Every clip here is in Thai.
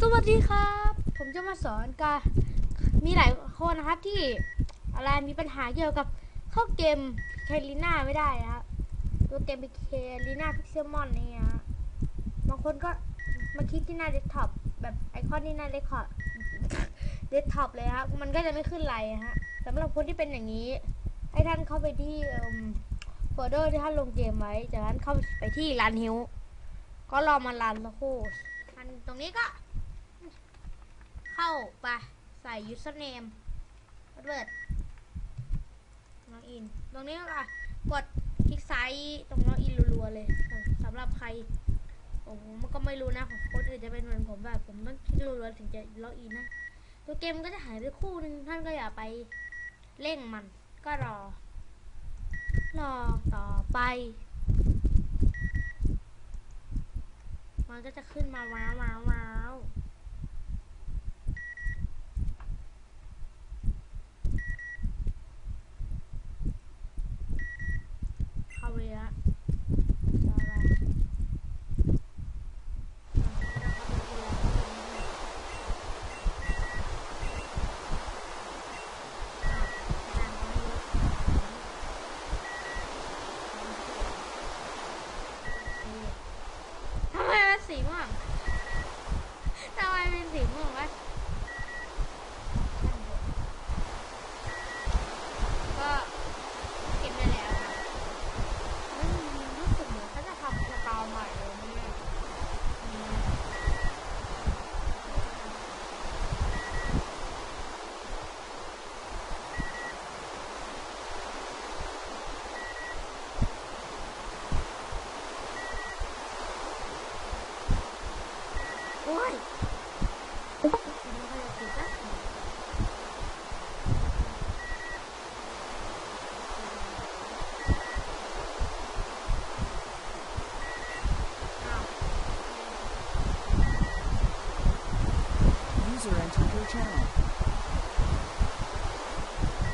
สวัสดีครับ ผมจะมาสอนกันมีหลายคนนะครับที่อะไรมีปัญหาเกี่ยวกับเข้าเกมแคลิน่าไม่ได้นะครับตัวเกมไป็แคลิน่าพิกเซลมอนนี่ยบางคนก็มาคิดที่หน้าเดสก์ท็อปแบบไอคอนที่หน้าเดสก์ท็อปเดสก์ท็อปเลยครับมันก็จะไม่ขึ้นไลน์ฮะสำหรับคนที่เป็นอย่างนี้ ให้ท่านเข้าไปที่ โฟลเดอร์ที่ท่านลงเกมไว้ จากนั้นเข้าไปที่รันฮิวก็รอมารันสักครู่อันตรงนี้ก็ เข้าไปใส่ username พาสเวิดล็อกอิน ตรงนี้ก็กดคลิกซ้ายตรงล็อกอินรัวๆเลยสำหรับใครผมมันก็ไม่รู้นะของคนอื่นจะเป็นเหมือนผมแบบผมต้องคลิกรัวๆถึงจะล็อกอินนะ ตัวเกมก็จะหายไปคู่หนึ่งท่านก็อย่าไปเร่งมันก็รอ ลอต่อไป มันก็จะขึ้นมาว้าวว้าวว้าวเข้าไปละต่อไปอะเข้าไปทีละอะอ่านน้อยเยอะทำไมมันสีม่วงทำไมเป็นสีม่วงวะ ก็เก็บได้แล้วครับอืมรู้สึกเหมือนเขาจะทำสกาวใหม่เลยเนี่ยอืม โอ้ยไม่ค่อยจะติดนะอ้าว User entered your channel.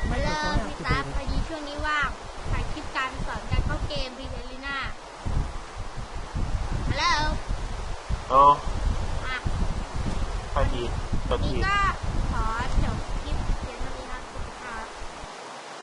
ฮัลโหล Microphone พี่ตั๊ก activated. พอดีช่วงนี้ว่างถ่ายคลิปการสอนการเข้าเกมพีเซลิน่าฮัลโหล Oh, เข้าทีเข้าทีก็ขอจบคลิป